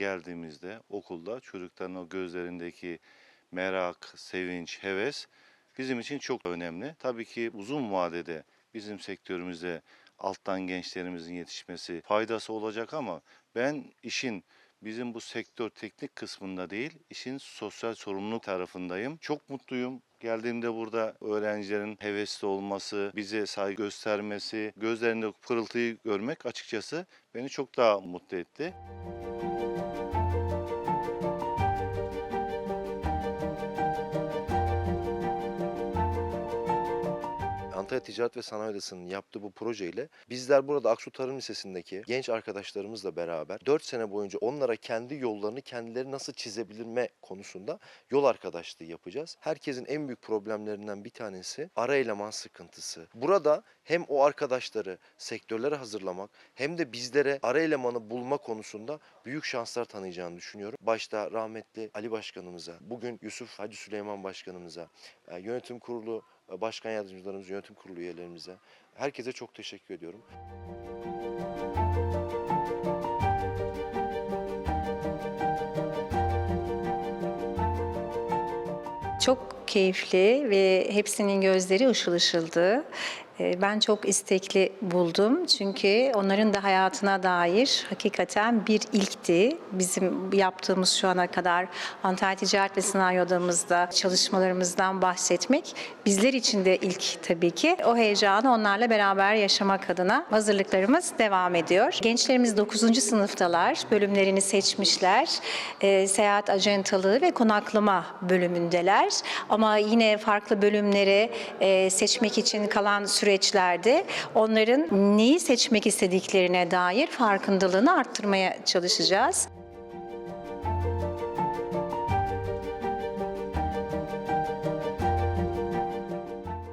geldiğimizde okulda çocukların o gözlerindeki merak, sevinç, heves bizim için çok önemli. Tabii ki uzun vadede bizim sektörümüzde alttan gençlerimizin yetişmesi faydası olacak ama ben işin bizim bu sektör teknik kısmında değil, işin sosyal sorumluluk tarafındayım. Çok mutluyum. Geldiğimde burada öğrencilerin hevesli olması, bize saygı göstermesi, gözlerinde pırıltıyı görmek açıkçası beni çok daha mutlu etti. Antalya Ticaret ve Sanayi Odası'nın yaptığı bu projeyle bizler burada Aksu Tarım Lisesi'ndeki genç arkadaşlarımızla beraber 4 sene boyunca onlara kendi yollarını kendileri nasıl çizebilme konusunda yol arkadaşlığı yapacağız. Herkesin en büyük problemlerinden bir tanesi ara eleman sıkıntısı. Burada hem o arkadaşları sektörlere hazırlamak hem de bizlere ara elemanı bulma konusunda büyük şanslar tanıyacağını düşünüyorum. Başta rahmetli Ali Başkanımıza, bugün Yusuf Hacı Süleyman Başkanımıza, e, yönetim kurulu e, başkan yardımcılarımız, yönetim kurulu üyelerimize, herkese çok teşekkür ediyorum. Çok keyifli ve hepsinin gözleri ışıl ışıldı. Ee, Ben çok istekli buldum çünkü onların da hayatına dair hakikaten bir ilkti. Bizim yaptığımız şu ana kadar Antalya Ticaret ve Sanayi Odamızda çalışmalarımızdan bahsetmek bizler için de ilk tabii ki. O heyecanı onlarla beraber yaşamak adına hazırlıklarımız devam ediyor. Gençlerimiz 9. sınıftalar, bölümlerini seçmişler. Ee, seyahat acentalığı ve konaklama bölümündeler. Ama yine farklı bölümleri e, seçmek için kalan süreçlerde onların neyi seçmek istediklerine dair farkındalığını arttırmaya çalışacağız.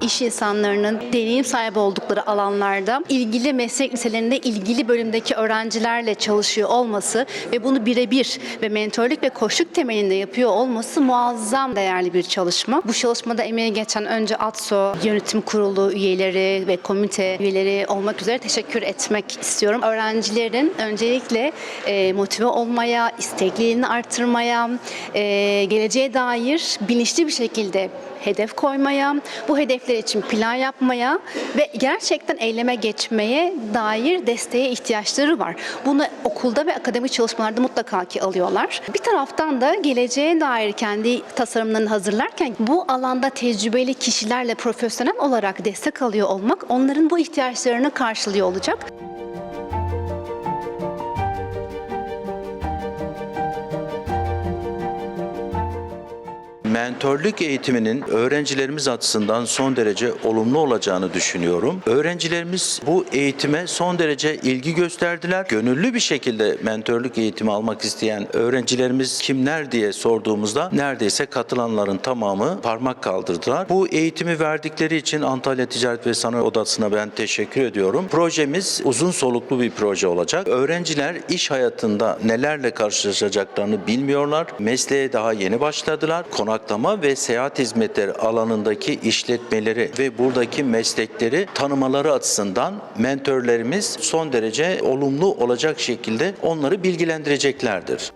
İş insanlarının deneyim sahibi oldukları alanlarda ilgili meslek liselerinde ilgili bölümdeki öğrencilerle çalışıyor olması ve bunu birebir ve mentorluk ve koşuk temelinde yapıyor olması muazzam değerli bir çalışma. Bu çalışmada emeği geçen önce ATSO yönetim kurulu üyeleri ve komite üyeleri olmak üzere teşekkür etmek istiyorum. Öğrencilerin öncelikle e, motive olmaya, istekliliğini artırmaya, e, geleceğe dair bilinçli bir şekilde hedef koymaya, bu hedefler için plan yapmaya ve gerçekten eyleme geçmeye dair desteğe ihtiyaçları var. Bunu okulda ve akademik çalışmalarda mutlaka ki alıyorlar. Bir taraftan da geleceğe dair kendi tasarımlarını hazırlarken bu alanda tecrübeli kişilerle profesyonel olarak destek alıyor olmak onların bu ihtiyaçlarını karşılıyor olacak. Mentörlük eğitiminin öğrencilerimiz açısından son derece olumlu olacağını düşünüyorum. Öğrencilerimiz bu eğitime son derece ilgi gösterdiler. Gönüllü bir şekilde mentörlük eğitimi almak isteyen öğrencilerimiz kimler diye sorduğumuzda neredeyse katılanların tamamı parmak kaldırdılar. Bu eğitimi verdikleri için Antalya Ticaret ve Sanayi Odası'na ben teşekkür ediyorum. Projemiz uzun soluklu bir proje olacak. Öğrenciler iş hayatında nelerle karşılaşacaklarını bilmiyorlar. Mesleğe daha yeni başladılar. Konaklama ve seyahat hizmetleri alanındaki işletmeleri ve buradaki meslekleri tanımaları açısından mentörlerimiz son derece olumlu olacak şekilde onları bilgilendireceklerdir.